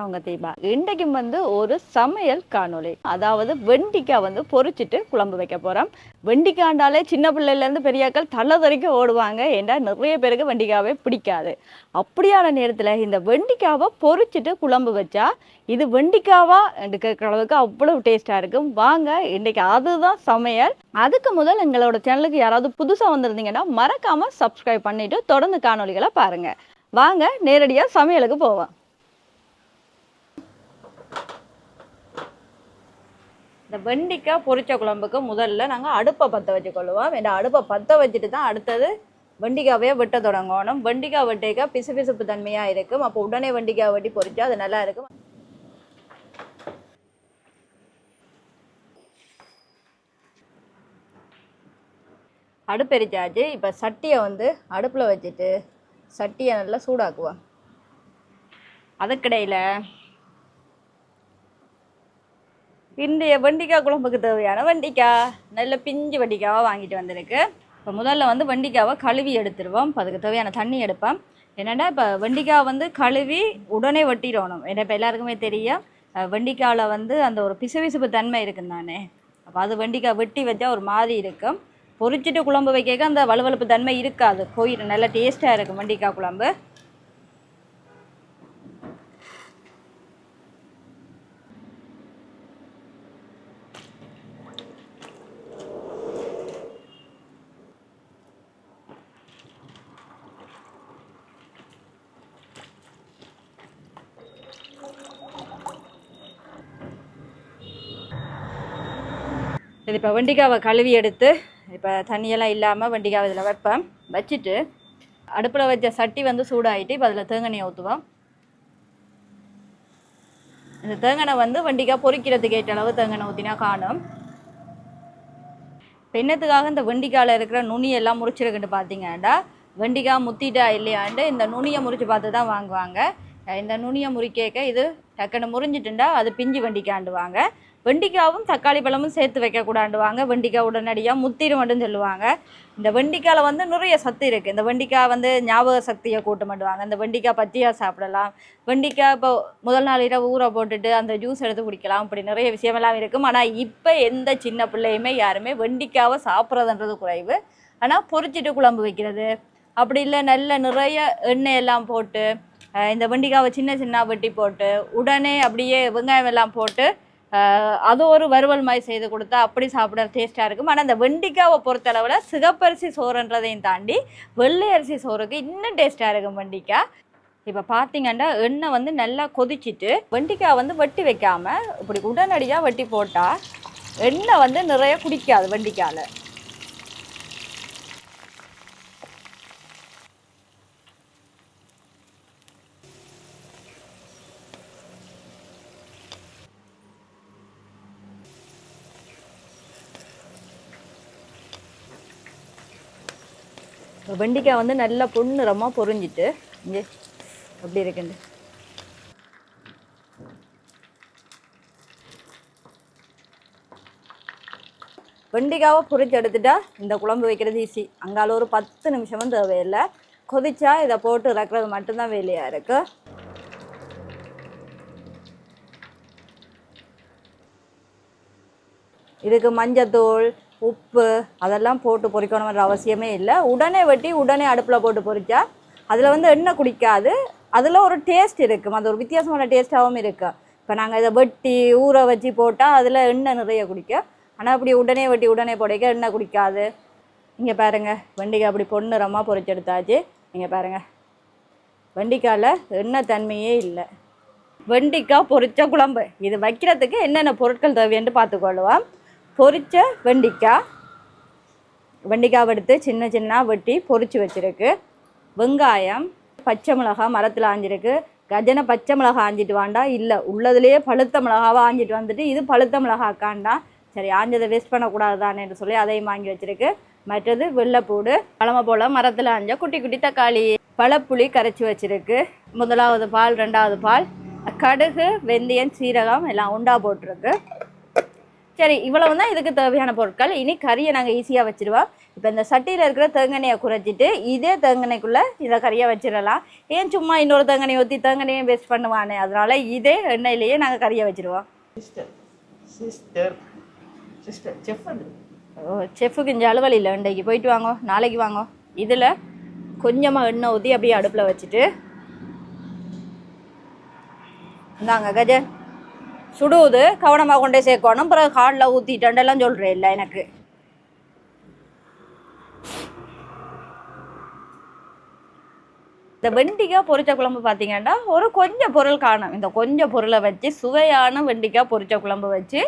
அவங்க தீபா இன்றைக்கும் வந்து ஒரு சமையல் காணொளி. அதாவது வெண்டிக்காய் வந்து பொறிச்சிட்டு குழம்பு வைக்க போகிறோம் வெண்டிக்காண்டாலே சின்ன பிள்ளையிலேருந்து பெரியாக்கள் தலை வரைக்கும் ஓடுவாங்க. ஏன்னா நிறைய பேருக்கு வெண்டிக்காவே பிடிக்காது. அப்படியான நேரத்தில் இந்த வெண்டிக்காவை பொறிச்சிட்டு குழம்பு வச்சா இது வெண்டிக்காவா? கேட்குற அளவுக்கு அவ்வளவு டேஸ்ட்டாக இருக்கும். வாங்க இன்றைக்கி அதுதான் சமையல். அதுக்கு முதல் எங்களோட சேனலுக்கு யாராவது புதுசாக வந்திருந்தீங்கன்னா மறக்காமல் சப்ஸ்கிரைப் பண்ணிவிட்டு தொடர்ந்து காணொலிகளை பாருங்கள் வாங்க நேரடியாக சமையலுக்கு போவோம். இந்த வெண்டிக்காய் பொரிச்ச குழம்புக்கு முதல்ல நாங்கள் அடுப்பை பற்ற வச்சுக்கொள்ளுவோம் இந்த அடுப்பை பற்ற வச்சுட்டு தான் அடுத்தது வெண்டிக்காவே வெட்ட தொடங்கணும். வெண்டிக்காய் வெட்டிக்கா பிசு பிசுப்பு தன்மையாக இருக்கும். அப்போ உடனே வெண்டிக்காய் வெட்டி பொரிச்சா அது நல்லா இருக்கும். அடுப்பெரிச்சாச்சு இப்போ சட்டியை வந்து அடுப்பில் வச்சுட்டு சட்டியை நல்லா சூடாக்குவோம். அதுக்கிடையில் இன்றைய வெண்டிக்காய் குழம்புக்கு தேவையான வெண்டிக்காய். நல்ல பிஞ்சு வெண்டிக்காவாக வாங்கிட்டு வந்திருக்கு. இப்போ முதல்ல வந்து வெண்டிக்காவை கழுவி எடுத்துருவோம். இப்போ அதுக்கு தேவையான தண்ணி எடுப்பேன் என்னென்னா இப்போ வெண்டிக்காய் வந்து கழுவி உடனே வெட்டிடணும். ஏன்னா இப்போ எல்லாருக்குமே தெரியும் வண்டிக்காவில் வந்து அந்த ஒரு பிசுபிசுப்பு தன்மை இருக்குன்னு தானே. அப்போ அது வெண்டிக்காய் வெட்டி வச்சா ஒரு மாதிரி இருக்கும். பொரிச்சிட்டு குழம்பு வைக்க அந்த வலுவலுப்பு தன்மை இருக்காது. கோயில் நல்லா டேஸ்ட்டாக இருக்கும் வெண்டிக்காய் குழம்பு. இது இப்போ வெண்டிக்காவை கழுவி எடுத்து இப்போ தண்ணியெல்லாம் இல்லாமல் வெண்டிக்காவை இதில் வைப்பேன். வச்சுட்டு அடுப்பில் வச்ச சட்டி வந்து சூடாயிட்டு இப்போ அதில் தேங்காய் ஊற்றுவோம் இந்த தேங்காய் வந்து வெண்டிக்காய் பொறிக்கிறதுக்கு ஏற்ற அளவு தேங்காய் ஊற்றினா காணும். இப்போ என்னத்துக்காக இந்த வெண்டிக்காயில் இருக்கிற நுனியெல்லாம் முறிச்சிருக்குன்னு பார்த்தீங்கன்னா வெண்டிக்காய் முத்திட்டா இல்லையாண்டு இந்த நுனியை முறிச்சு பார்த்து தான் வாங்குவாங்க. இந்த நுனியை முறிக்கேக்க இது டக்குன்னு முறிஞ்சிட்டுண்டா அது பிஞ்சு வண்டிக்காண்டுவாங்க. வெண்டிக்காவும் தக்காளி பழமும் சேர்த்து வைக்கக்கூடாண்டுவாங்க வெண்டிக்காய் உடனடியாக முத்திருமட்டுன்னு சொல்லுவாங்க. இந்த வெண்டிக்காயில் வந்து நிறைய சத்து இருக்குது இந்த வெண்டிக்காய் வந்து ஞாபக சக்தியை கூட்டமாட்டுவாங்க இந்த வெண்டிக்காய் பச்சையாக சாப்பிடலாம். வெண்டிக்காய் இப்போ முதல் நாள் இரவு ஊற போட்டுட்டு அந்த ஜூஸ் எடுத்து குடிக்கலாம். இப்படி நிறைய விஷயமெல்லாம் இருக்கும். ஆனால் இப்போ எந்த சின்ன பிள்ளையுமே யாருமே வெண்டிக்காவை சாப்பிட்றதுன்றது குறைவு. ஆனால் பொறிச்சிட்டு குழம்பு வைக்கிறது. அப்படி இல்லை நல்ல நிறைய எண்ணெய் எல்லாம் போட்டு இந்த வெண்டிக்காவை சின்ன சின்ன வெட்டி போட்டு உடனே அப்படியே வெங்காயம் எல்லாம் போட்டு அது ஒரு வறுவல் மாதிரி செய்து கொடுத்தா அப்படி சாப்பிட டேஸ்ட்டாக இருக்கும். ஆனால் இந்த வெண்டிக்காவை பொறுத்தளவில் சிகப்பரிசி சோறுன்றதையும் தாண்டி வெள்ளை அரிசி சோறுக்கு இன்னும் டேஸ்ட்டாக இருக்கும் வெண்டிக்காய் இப்போ பார்த்தீங்கன்னா எண்ணெய் வந்து நல்லா கொதிச்சிட்டு வெண்டிக்காய் வந்து வெட்டி வைக்காமல் இப்படி உடனடியாக வெட்டி போட்டால் எண்ணெய் வந்து நிறைய குடிக்காது வெண்டிக்காயில் வெண்டிக்காய் வந்து நல்லா பொன்னிறமாக பொரிஞ்சிட்டு இங்கே அப்படி இருக்குண்டு வெண்டிக்காவை பொறிச்சு எடுத்துட்டா இந்த குழம்பு வைக்கிறது ஈஸி அங்கால ஒரு பத்து நிமிஷமும் தேவையில்லை கொதிச்சா இதை போட்டு இறக்குறது மட்டும்தான் வேலையாக இருக்குது இதுக்கு மஞ்சத்தூள் உப்பு அதெல்லாம் போட்டு பொறிக்கணுன்ற அவசியமே இல்லை. உடனே வெட்டி உடனே அடுப்பில் போட்டு பொறிச்சா அதில் வந்து எண்ணெய் குடிக்காது. அதில் ஒரு டேஸ்ட் இருக்கும். அது ஒரு வித்தியாசமான டேஸ்ட்டாகவும் இருக்கும் இப்போ நாங்கள் இதை வெட்டி ஊற வச்சு போட்டால் அதில் எண்ணெய் நிறைய குடிக்கும் ஆனால் அப்படி உடனே வெட்டி உடனே போடைக்க எண்ணெய் குடிக்காது. இங்கே பாருங்கள் வெண்டிக்காய் அப்படி பொன்னிறமாக பொறிச்செடுத்தாச்சு இங்கே பாருங்கள் வெண்டிக்காயில் எண்ணெய் தன்மையே இல்லை. வெண்டிக்காய் பொரித்த குழம்பு. இது வைக்கிறதுக்கு என்னென்ன பொருட்கள் தேவைன்னு பார்த்துக்கொள்ளுவோம். பொரிச்ச வெண்டிக்காய் வெண்டிக்காய் எடுத்து சின்ன சின்ன வெட்டி பொரித்து வச்சிருக்கு. வெங்காயம் பச்சை மிளகாய் மரத்தில் ஆஞ்சிருக்கு. கஜனை பச்சை மிளகாய் ஆஞ்சிட்டு வாண்டா? இல்லை உள்ளதுலேயே பழுத்த மிளகாவை ஆஞ்சிட்டு வந்துட்டு இது பழுத்த மிளகாக்காண்டா சரி ஆஞ்சதை வேஸ்ட் பண்ணக்கூடாது தானேன்னு சொல்லி அதையும் வாங்கி வச்சிருக்கு. மற்றது வெள்ளைப்பூடு பழமை போல் மரத்தில் ஆஞ்ச குட்டி குட்டி தக்காளி பழப்புளி கரைச்சி வச்சுருக்கு. முதலாவது பால் ரெண்டாவது பால் கடுகு வெந்தயம் சீரகம் எல்லாம் உண்டா போட்டிருக்கு. சரி இவ்வளவு தான் இதுக்கு தேவையான பொருட்கள். இனி கறியை நாங்கள் ஈஸியாக வச்சிருவோம். இப்போ இந்த சட்டியில் இருக்கிற தேங்கெண்ணெயை குறைச்சிட்டு இதே தேங்கெண்ணெய்க்குள்ளே இதை கறியை வச்சிடலாம். ஏன் சும்மா இன்னொரு தேங்கெண்ணெய் ஊற்றி தேங்கெண்ணையும் வேஸ்ட் பண்ணுவானே? அதனால இதே எண்ணெயிலேயே நாங்கள் கறியை வச்சிருவோம். சிஸ்டர் சிஸ்டர் சிஸ்டர் செஃப் ஓ செஃப்புக்கு இங்கே அலுவல் இல்லை. இன்றைக்கு போயிட்டு வாங்கோ நாளைக்கு வாங்கோ. இதில் கொஞ்சமாக எண்ணெய் ஊற்றி அப்படியே அடுப்பில் வச்சுட்டு இந்தாங்க கஜன். சுடுவது கவனமாக கொண்டே சேர்க்கணும். பிறகு ஹாலில் ஊற்றிட்டேன்டெல்லாம் சொல்கிறேன் இல்லை எனக்கு. இந்த வெண்டிக்காய் பொரிச்ச குழம்பு பார்த்தீங்கன்னா ஒரு கொஞ்சம் பொருள் காணும். இந்த கொஞ்சம் பொருளை வச்சு சுவையான வெண்டிக்காய் பொரிச்ச குழம்பு வச்சு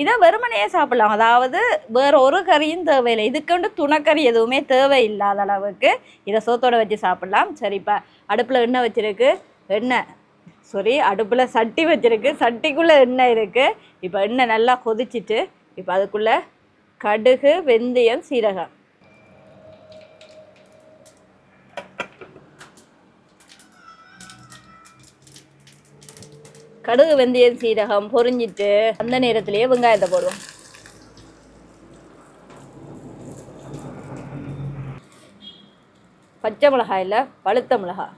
இதை வெறுமனையே சாப்பிடலாம். அதாவது வேறு ஒரு கறியும் தேவையில்லை. இதுக்கு துணைக்கறி எதுவுமே தேவையில்லாத அளவுக்கு இதை சோத்தோடு வச்சு சாப்பிடலாம். சரி இப்போ அடுப்பில் எண்ணெய் வச்சுருக்கு. எண்ணெய். சாரி அடுப்பில் சட்டி வச்சிருக்கு. சட்டிக்குள்ளே எண்ணெய் இருக்குது இப்போ எண்ணெய் நல்லா கொதிச்சிட்டு இப்போ அதுக்குள்ளே கடுகு வெந்தயம் சீரகம். கடுகு வெந்தயம் சீரகம் பொரிஞ்சிட்டு அந்த நேரத்திலேயே வெங்காயத்தை போடுவோம். பச்சை மிளகாயில் பழுத்த மிளகாய்.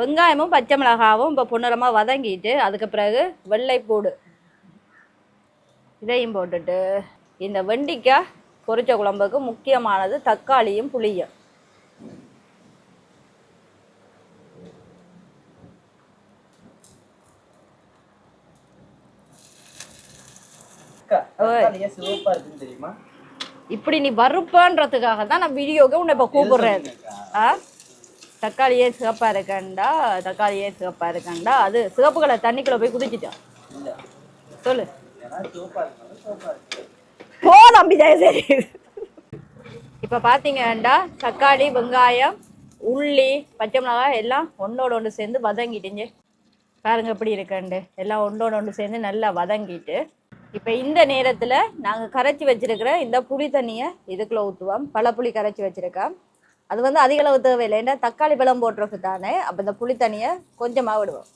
வெங்காயமும் பச்சை மிளகாவும் இப்போ பொன்னிறமாக வதங்கிட்டு அதுக்கு பிறகு வெள்ளைப்பூடு. இதையும் போட்டுட்டு இந்த வெண்டிக்காய் பொரிச்ச குழம்புக்கு முக்கியமானது தக்காளியும் புளியும். இப்படி நீ வறுப்பன்றதுக்காக தான் நான் வீடியோக்கு உன்னை இப்போ கூப்பிடுறேன். ஆ? தக்காளியே சிவப்பாக இருக்கண்டா தக்காளியே சிவப்பாக இருக்கண்டா அது சிவப்பு கலர் தண்ணிக்குள்ளே போய் குதிச்சிட்டான் இல்ல. சொல்லு. சிவப்பா சிவப்பா போ தம்பி சரி இப்போ பார்த்தீங்கன்னா தக்காளி வெங்காயம் உள்ளி பச்சை மிளகாய் எல்லாம் ஒன்றோட ஒன்று சேர்ந்து வதங்கிட்டுங்க பாருங்க எப்படி இருக்குண்டு எல்லாம் ஒன்றோட ஒன்று சேர்ந்து நல்லா வதங்கிட்டு. இப்போ இந்த நேரத்தில் நாங்கள் கரைச்சி வச்சிருக்கிற இந்த புளி தண்ணியை இதுக்குள்ளே ஊற்றுவோம் பல புளி கரைச்சி வச்சிருக்கோம். அது வந்து அதிக அளவு தேவையில்லை. ஏன்னா தக்காளி பழம் போட்டுருக்கு தானே அப்போ இந்த புளி தண்ணியை கொஞ்சமாக விடுவோம்.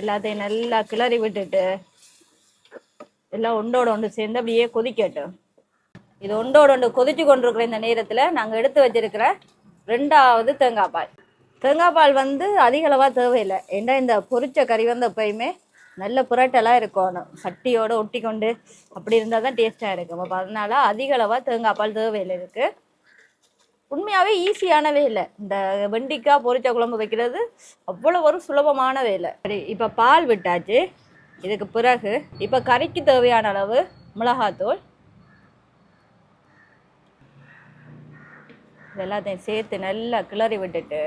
எல்லாத்தையும் நல்லா கிளறி விட்டுட்டு எல்லாம் ஒன்றோட ஒன்று சேர்ந்து அப்படியே கொதிக்கட்டும். இது ஒன்றோட ஒன்று கொதிச்சு கொண்டிருக்கிற இந்த நேரத்தில் நாங்கள் எடுத்து வச்சிருக்கிற ரெண்டாவது தேங்காய் பால். தேங்காய் பால் வந்து அதிக அளவாக தேவையில்லை. ஏன்னா இந்த பொரிச்ச கறி வந்து எப்பயுமே நல்ல புரட்டெல்லாம் இருக்கணும். சட்டியோட ஒட்டி கொண்டு அப்படி இருந்தால் தான் டேஸ்ட்டாக இருக்கும். அப்போ அதனால அதிக அளவாக தேங்காய் பால் தேவையில் இருக்குது உண்மையாகவே ஈஸியான வேலை இந்த வெண்டிக்காய் பொரிச்ச குழம்பு வைக்கிறது அவ்வளோ ஒரு சுலபமான வேலை சரி இப்போ பால் விட்டாச்சு. இதுக்கு பிறகு இப்போ கறிக்கு தேவையான அளவு மிளகாத்தூள். இதெல்லாத்தையும் சேர்த்து நல்லா கிளறி விட்டுட்டு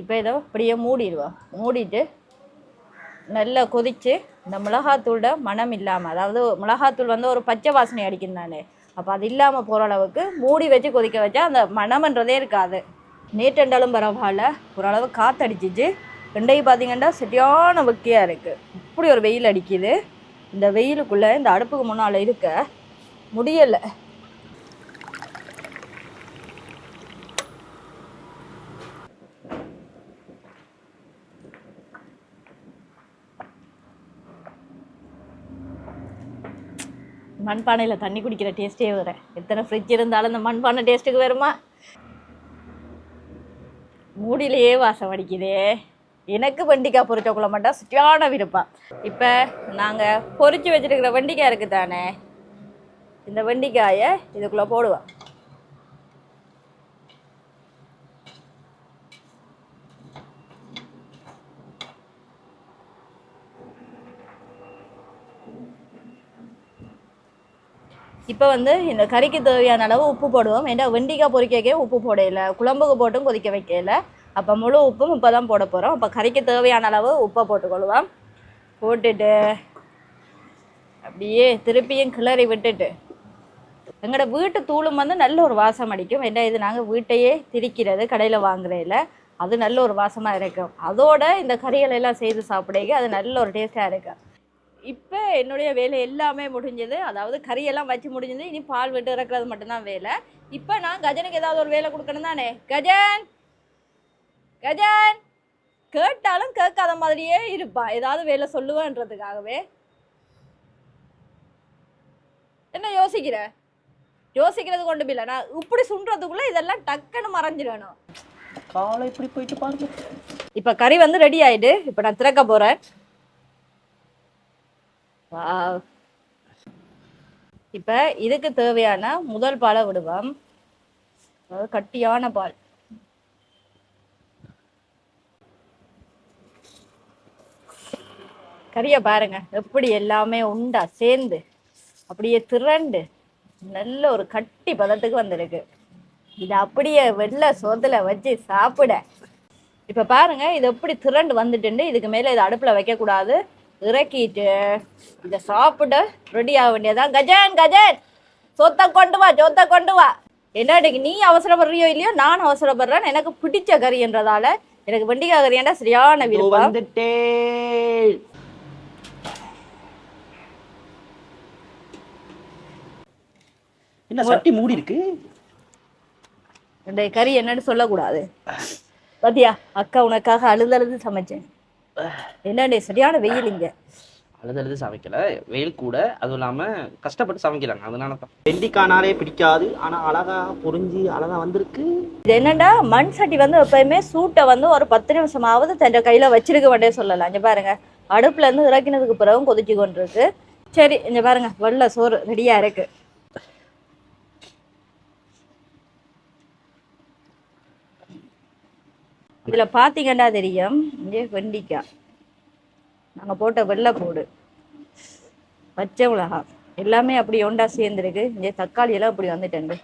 இப்போ இதை அப்படியே மூடிடுவோம். மூடிட்டு நல்லா கொதித்து இந்த மிளகாத்தூளோட மனம் இல்லாமல் அதாவது மிளகாத்தூள் வந்து ஒரு பச்சை வாசனை அடிக்கும் தானே அப்போ அது இல்லாமல் போகிற அளவுக்கு மூடி வச்சு கொதிக்க வச்சா அந்த மனம்ன்றதே இருக்காது. நேற்றண்டாலும் பரவாயில்ல ஓரளவு காற்றடிச்சிச்சு ரெண்டையும் பார்த்தீங்கன்னா சரியான வெக்கையாக இருக்குது இப்படி ஒரு வெயில் அடிக்குது. இந்த வெயிலுக்குள்ளே இந்த அடுப்புக்கு முன்னால் இருக்க முடியலை. மண்பானையில் தண்ணி குடிக்கிற டேஸ்ட்டே வர எத்தனை ஃப்ரிட்ஜ் இருந்தாலும் இந்த மண்பானை டேஸ்ட்டுக்கு வருமா? மூடியிலேயே வாசம் அடிக்குதே. எனக்கு வெண்டிக்காய் பொரிச்ச குள்ள மாட்டா சுற்றியான விருப்பம் இப்போ நாங்கள் பொறிச்சு வச்சிருக்கிற வெண்டிக்காய் இருக்குது தானே இந்த வெண்டிக்காயை இதுக்குள்ளே போடுவோம். இப்போ வந்து இந்த கறிக்கு தேவையான அளவு உப்பு போடுவோம். ஏன்னா வெண்டிக்காய் பொறிக்கவே உப்பு போடையில குழம்புக்கு போட்டும் கொதிக்க வைக்கல. அப்போ முழு உப்பும் இப்போ தான் போட போகிறோம் அப்போ கறிக்கு தேவையான அளவு உப்பை போட்டுக்கொள்வோம். போட்டுட்டு அப்படியே திருப்பியும் கிளறி விட்டுட்டு. எங்களோட வீட்டு தூளும் வந்து நல்ல ஒரு வாசம் அடிக்கும். ஏன்னா இது நாங்கள் வீட்டையே திரிக்கிறது கடையில் வாங்குறதில்ல அது நல்ல ஒரு வாசமாக இருக்கும். அதோட இந்த கறிகளை எல்லாம் செய்து சாப்பிடைக்க அது நல்ல ஒரு டேஸ்ட்டாக இருக்கும். இப்போ என்னுடைய வேலை எல்லாமே முடிஞ்சது. அதாவது கறியெல்லாம் வச்சு முடிஞ்சது. இனி பால் விட்டு இறக்குறது மட்டும்தான் வேலை. இப்போ நான் கஜனுக்கு ஏதாவது ஒரு வேலை கொடுக்கணும் தானே? கஜன்! கஜன்! கேட்டாலும் கேட்காத மாதிரியே இருப்பான் ஏதாவது வேலை சொல்லுவேன்றதுக்காகவே. என்ன யோசிக்கிற? யோசிக்கிறது கொண்டு போயில. நான் இப்படி சுண்டுறதுக்குள்ள இதெல்லாம் டக்குன்னு மறைஞ்சிடணும். காலை இப்படி போயிட்டு பாருங்க. இப்போ கறி வந்து ரெடி ஆயிடு. இப்போ நான் திறக்க போறேன். இப்போ இதுக்கு தேவையான முதல் பாலை விடுவோம். அதாவது கட்டியான பால். கறியை பாருங்க. எப்படி எல்லாமே உண்டா சேர்ந்து அப்படியே திரண்டு நல்ல ஒரு கட்டி பதத்துக்கு வந்திருக்கு. இது அப்படியே வெள்ளை சோத்துல வச்சு சாப்பிட. இப்ப பாருங்க இது எப்படி திரண்டு வந்துட்டு இதுக்கு மேல இது அடுப்புல வைக்க கூடாது இறக்கிட்டு இதை சாப்பிட ரெடி ஆக வேண்டியதான் கஜன் கஜன்! சொத்தை கொண்டு வா சொத்தை கொண்டு வா. என்னடிக்கு நீ அவசரப்படுறியோ இல்லையோ நான் அவசரப்படுறேன் எனக்கு பிடிச்ச கறின்றதால எனக்கு வெண்டிக்காய் கறியாண்டா சரியான விருப்பம். வந்துட்டே என்ன சட்டி மூடி இருக்கு? இந்த கறி என்னன்னு சொல்லக்கூடாது. பாத்தியா அக்கா உனக்காக அழுது அழுது சமைச்சேன். என்னடே சரியான வெயில் இங்க. அழுது அழுது சமைக்கல. வெயில் கூட அதுவும் இல்லாம கஷ்டப்பட்டு சமைக்கிறாங்க அதனால தான் வெண்டிக்கானாலே பிடிக்காது. ஆனா அழகா பொரிஞ்சு அழகா வந்திருக்கு. இது என்னடா மண் சட்டி வந்து எப்பயுமே சூட்டை வந்து ஒரு பத்து நிமிஷமாவது தன் கையில வச்சிருக்க வேண்டே சொல்லலாம். இங்க பாருங்க. அடுப்புல இருந்து இறக்கினதுக்கு பிறகும் கொதிச்சு கொண்டிருக்கு. சரி இங்க பாருங்க. வெள்ளை சோறு ரெடியா இருக்கு. இதுல பார்த்தீங்கன்னா தெரியும் இங்கே வெண்டிக்காய் நாங்க போட்ட வெள்ளை பூடு. பச்சை மிளகா. எல்லாமே அப்படி ஒண்டா சேர்ந்துருக்கு. இங்கே தக்காளி எல்லாம் இப்படி வந்துட்டேன்.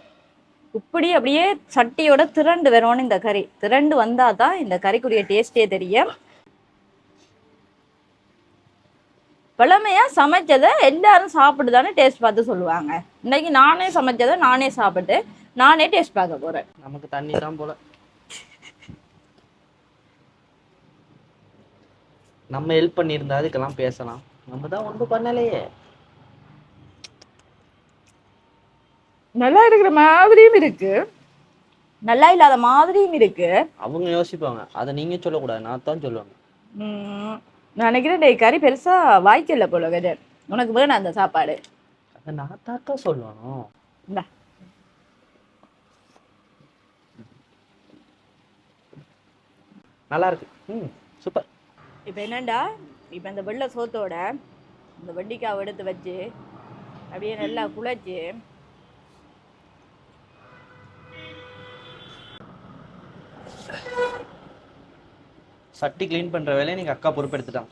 இப்படி அப்படியே சட்டியோட திரண்டு வரணும் இந்த கறி. திரண்டு வந்தாதான் தான் இந்த கறிக்குரிய டேஸ்டே தெரியும். பழமையா சமைச்சதை எல்லாரும் சாப்பிட்டு டேஸ்ட் பார்த்து சொல்லுவாங்க. இன்னைக்கு நானே சமைச்சதை நானே சாப்பிட்டு நானே டேஸ்ட் பார்க்க போறேன். நமக்கு தண்ணி தான் போல. நம்ம ஹெல்ப் பண்ணியிருந்தா அதுக்கெல்லாம் பேசலாம். நம்ம தான் ஒன்றும் பண்ணலையே. நல்லா இருக்கிற மாதிரியும் இருக்கு. நல்லா இல்லாத மாதிரியும் இருக்கு. அவங்க யோசிப்பாங்க. அதை நீங்க சொல்லக்கூடாது நான் தான் சொல்லுவாங்க உம், நான் நினைக்கிறேன் டேய் கறி பெருசா வாய்க்கல போல கஜர் உனக்கு வேணும் அந்த சாப்பாடு. அதை நான் தான் சொல்லணும். இந்தா. நல்லா இருக்கு. ம் சூப்பர். இப்போ என்னண்டா? இப்போ இந்த வெள்ளை சோத்தோட இந்த வெண்டிக்காவை எடுத்து வச்சு அப்படியே நல்லா குழச்சி சட்டி க்ளீன் பண்ற வேலையை நீங்க அக்கா பொறுப்பெடுத்துட்டான்.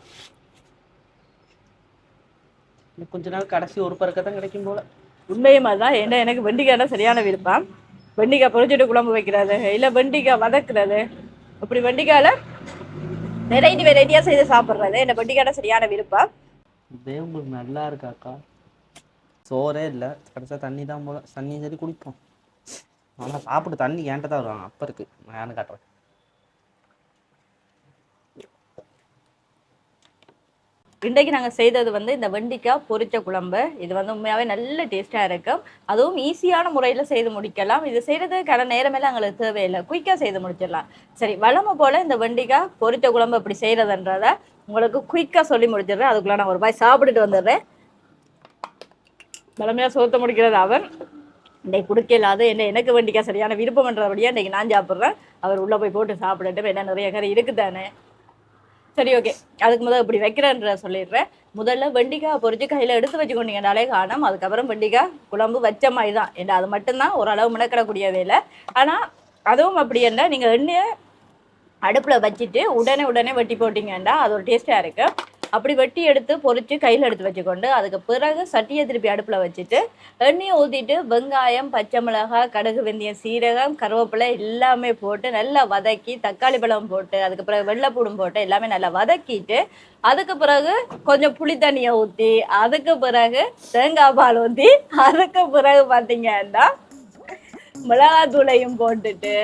கொஞ்ச நாள் கடைசி ஒரு பறக்க தான் கிடைக்கும் போல. உண்மையுமா தான் ஏன்னா எனக்கு வெண்டிக்காய்னா சரியான விருப்பம்? வெண்டிக்காய் பொரிச்சிட்டு குழம்பு வைக்கிறது இல்லை வெண்டிக்காய் வதக்குறது அப்படி வெண்டிக்காயில் வெரைட்டி வெரைட்டியாக செய்து சாப்பிட்றது? என்ன வெண்டிக்காய்னா சரியான விருப்பம். இதே உங்களுக்கு நல்லா இருக்காக்கா சோறே இல்லை. கடைசியா தண்ணி தான் போல. தண்ணி சரி குடிப்போம். ஆனா சாப்பிட்டு தண்ணி ஏன்ட்ட தான் வருவாங்க அப்ப இருக்கு. நான் யாரும் காட்டுறேன். இன்றைக்கு நாங்கள் செய்தது வந்து இந்த வெண்டிக்காய் பொரிச்ச குழம்பு. இது வந்து உண்மையாகவே நல்ல டேஸ்ட்டாக இருக்கும் அதுவும் ஈஸியான முறையில் செய்து முடிக்கலாம். இது செய்கிறதுக்கான நேரமெல்லாம் எங்களுக்கு தேவையில்லை. குயிக்காக செய்து முடிச்சிடலாம். சரி வளமை போல் இந்த வெண்டிக்காய் பொரிச்ச குழம்பு எப்படி செய்கிறதுன்றத உங்களுக்கு குயிக்காக சொல்லி முடிச்சிடுறேன். அதுக்குள்ளே நான் ஒரு பாய் சாப்பிட்டுட்டு வந்துடுறேன். வளமையாக சோத்த முடிக்கிறது அவன். இன்னைக்கு குடுக்கலாது என்ன எனக்கு வெண்டிக்காய் சரியான விருப்பம்ன்றபடியாக இன்றைக்கி நான் சாப்பிட்றேன். அவர் உள்ளே போய் போட்டு சாப்பிடட்டும் என்ன நிறைய கறி இருக்குதானே. சரி ஓகே அதுக்கு முதல்ல இப்படி வைக்கிறேன்ற சொல்லிடுறேன். முதல்ல வெண்டிக்காய் பொறிச்சு கையில் எடுத்து வச்சுக்கொண்டீங்கனாலே காணும் அதுக்கப்புறம் வெண்டிக்காய் குழம்பு வச்ச மாதிரி தான். ஏன்னா அது மட்டும்தான் ஓரளவு முடக்கிடக்கூடிய வேலை. ஆனால் அதுவும் அப்படி என்ன நீங்கள் எண்ணெயை அடுப்பில் வச்சுட்டு உடனே உடனே வெட்டி போட்டிங்கன்னா அது ஒரு டேஸ்ட்டாக இருக்குது அப்படி வெட்டி எடுத்து பொறிச்சு கையில் எடுத்து வச்சுக்கொண்டு அதுக்கு பிறகு சட்டியை திருப்பி அடுப்பில் வச்சுட்டு எண்ணெயை ஊற்றிட்டு வெங்காயம் பச்சை மிளகாய் கடுகு வெந்தயம் சீரகம் கருவேப்பிலை எல்லாமே போட்டு நல்லா வதக்கி தக்காளி பழம் போட்டு அதுக்கு பிறகு வெள்ளைப்பூடும் போட்டு எல்லாமே நல்லா வதக்கிட்டு அதுக்கு பிறகு கொஞ்சம் புளி தண்ணியை ஊற்றி அதுக்கு பிறகு தேங்காய் பால் ஊற்றி அதுக்கு பிறகு பார்த்தீங்கன்னா மிளகாத்தூளையும் போட்டுட்டு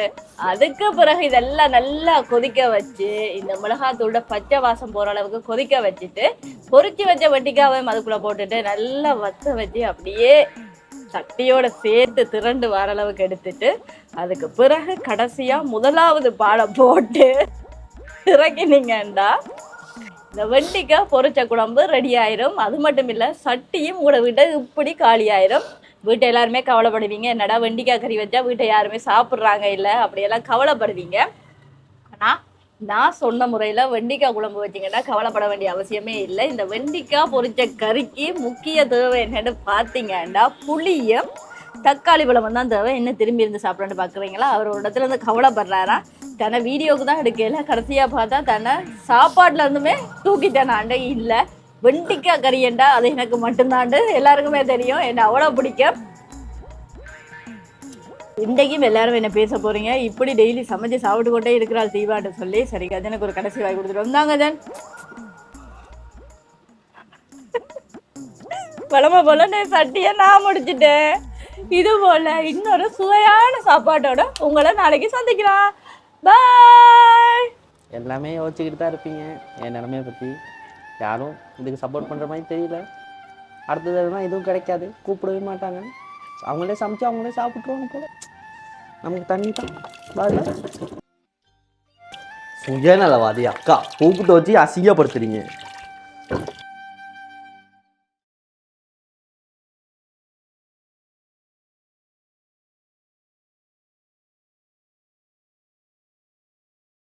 அதுக்கு பிறகு இதெல்லாம் நல்லா கொதிக்க வச்சு இந்த மிளகாத்தூளோட பச்சை வாசம் போற அளவுக்கு கொதிக்க வச்சுட்டு பொரிச்சு வச்ச வட்டிக்காவையும் அதுக்குள்ள போட்டுட்டு நல்லா வத்த வச்சு அப்படியே சட்டியோட சேர்த்து திரண்டு வர அளவுக்கு எடுத்துட்டு அதுக்கு பிறகு கடைசியா முதலாவது பாலை போட்டு இறக்கினீங்கண்டா இந்த வெண்டிக்காய் பொரிச்ச குழம்பு ரெடி ஆயிரும். அது மட்டும் இல்லை சட்டியும் உங்களோட விட இப்படி காலி ஆயிரும் வீட்டை எல்லாருமே கவலைப்படுவீங்க. என்னடா வெண்டிக்காய் கறி வச்சா வீட்டை யாருமே சாப்பிட்றாங்க இல்லை? அப்படியெல்லாம் கவலைப்படுவீங்க. ஆனால் நான் சொன்ன முறையில் வெண்டிக்காய் குழம்பு வச்சிங்கன்னா கவலைப்பட வேண்டிய அவசியமே இல்லை. இந்த வெண்டிக்காய் பொரிச்ச கறிக்கு முக்கிய தேவை என்னன்னு பார்த்தீங்கன்னா புளியும் தக்காளி பழமும் தான் தேவை. என்ன திரும்பி இருந்து சாப்பிடணும்னு பார்க்குறீங்களா? அவர் ஒரு இடத்துல இருந்து கவலைப்படுறாரா? தன்னை வீடியோவுக்கு தான் எடுக்கல. கடைசியாக பார்த்தா தன்னை சாப்பாட்டில் இருந்துமே தூக்கிட்டேனாண்டு இல்லை. வெண்டிக்காய் கறியண்டா அது எனக்கு மட்டும்தாண்டு. எல்லாருக்குமே தெரியும். என்ன அவ்வளோ பிடிக்கும். இன்றைக்கும் எல்லாரும் என்ன பேச போறீங்க? இப்படி டெய்லி சமைச்சு சாப்பிட்டு கொண்டே இருக்கிறாள் தீபான்னு சொல்லி. சரி கஜனுக்கு ஒரு கடைசி வாய் கொடுத்துட்டு வந்தாங்க கஜன் பழம போல சட்டியை நான் முடிச்சிட்டேன். இது போல இன்னொரு சுவையான சாப்பாட்டோட உங்களை நாளைக்கு சந்திக்கலாம். பாய் எல்லாமே யோசிச்சுக்கிட்டு தான் இருப்பீங்க. என் நிலைமையை பற்றி யாரும் இதுக்கு சப்போர்ட் பண்ணுற மாதிரி தெரியல. அடுத்த எதுனா எதுவும் கிடைக்காது. கூப்பிடவே மாட்டாங்க. அவங்களே சமைச்சு அவங்களே சாப்பிட்ருவாங்க போல. நமக்கு தண்ணி தான். பாரு சுயநலவாதி அக்கா கூப்பிட்டு வச்சு அசிங்கப்படுத்துறீங்க.